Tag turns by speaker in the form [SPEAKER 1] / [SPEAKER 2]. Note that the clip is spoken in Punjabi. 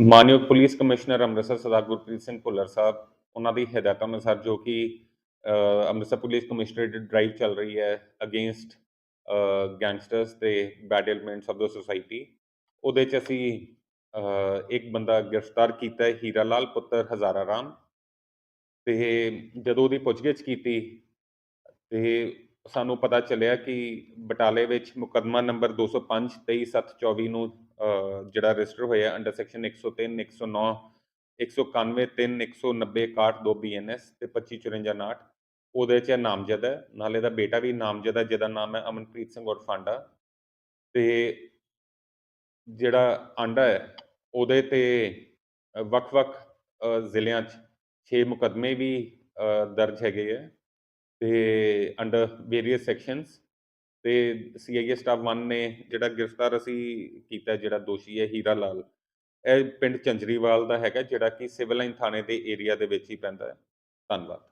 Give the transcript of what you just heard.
[SPEAKER 1] ਮਾਨਯੋਗ ਪੁਲਿਸ ਕਮਿਸ਼ਨਰ ਅੰਮ੍ਰਿਤਸਰ ਸਰਦਾਰ ਗੁਰਪ੍ਰੀਤ ਸਿੰਘ ਭੁੱਲਰ ਸਾਹਿਬ, ਉਹਨਾਂ ਦੀ ਹਦਾਇਤਾਂ ਅਨੁਸਾਰ ਜੋ ਕਿ ਅੰਮ੍ਰਿਤਸਰ ਪੁਲਿਸ ਕਮਿਸ਼ਨਰੇਟ ਡਰਾਈਵ ਚੱਲ ਰਹੀ ਹੈ ਅਗੇਂਸਟ ਗੈਂਗਸਟਰਸ ਤੇ bad elements of the society ਉਹਦੇ ਚ ਅਸੀਂ ਇੱਕ ਬੰਦਾ ਗ੍ਰਿਫਤਾਰ ਕੀਤਾ ਹੈ ਹੀਰਾ ਲਾਲ ਪੁੱਤਰ ਹਜ਼ਾਰਾ ਰਾਮ। ਤੇ ਜਦੋਂ ਉਹਦੀ ਪੁੱਛਗਿੱਛ ਕੀਤੀ, ਤੇ ਸਾਨੂੰ ਪਤਾ ਚੱਲਿਆ ਕਿ ਬਟਾਲੇ ਵਿੱਚ ਮੁਕੱਦਮਾ ਨੰਬਰ 205 23724 ਨੂੰ ਜਿਹੜਾ ਰਜਿਸਟਰ ਹੋਇਆ ਅੰਡਰ ਸੈਕਸ਼ਨ 103 109 191 3 190 62 ਬੀਐਨਐਸ ਤੇ 2554 ਉਹਦੇ ਚ ਇਹ ਨਾਮਜ਼ਦ ਹੈ। ਨਾਲੇ ਦਾ ਬੇਟਾ ਵੀ ਨਾਮਜ਼ਦ ਹੈ, ਜਿਹਦਾ ਨਾਮ ਹੈ ਅਮਨਪ੍ਰੀਤ ਸਿੰਘ ਉਰਫ ਆਂਡਾ ਤੇ ਜਿਹੜਾ ਆਂਡਾ ਹੈ, ਉਹਦੇ ਤੇ ਵੱਖ-ਵੱਖ ਜ਼ਿਲ੍ਹਿਆਂ 'ਚ 6 ਮੁਕੱਦਮੇ ਵੀ ਦਰਜ ਹੈਗੇ ਹੈ। ਤੇ ਅੰਡਰ ਵੇਰੀਅਸ ਸੈਕਸ਼ਨਸ ਤੇ ਸੀਆਈਏ ਸਟਾਫ 1 ਨੇ ਜਿਹੜਾ ਗ੍ਰਿਫਤਾਰ ਅਸੀਂ ਕੀਤਾ, ਜਿਹੜਾ ਦੋਸ਼ੀ ਹੈ ਹੀਰਾ ਲਾਲ, ਇਹ ਪਿੰਡ ਚੰਜਰੀਵਾਲ ਦਾ ਹੈਗਾ, ਜਿਹੜਾ ਕਿ ਸਿਵਲ ਲਾਈਨ ਥਾਣੇ ਦੇ ਏਰੀਆ ਦੇ ਵਿੱਚ ਹੀ ਪੈਂਦਾ ਹੈ। ਧੰਨਵਾਦ।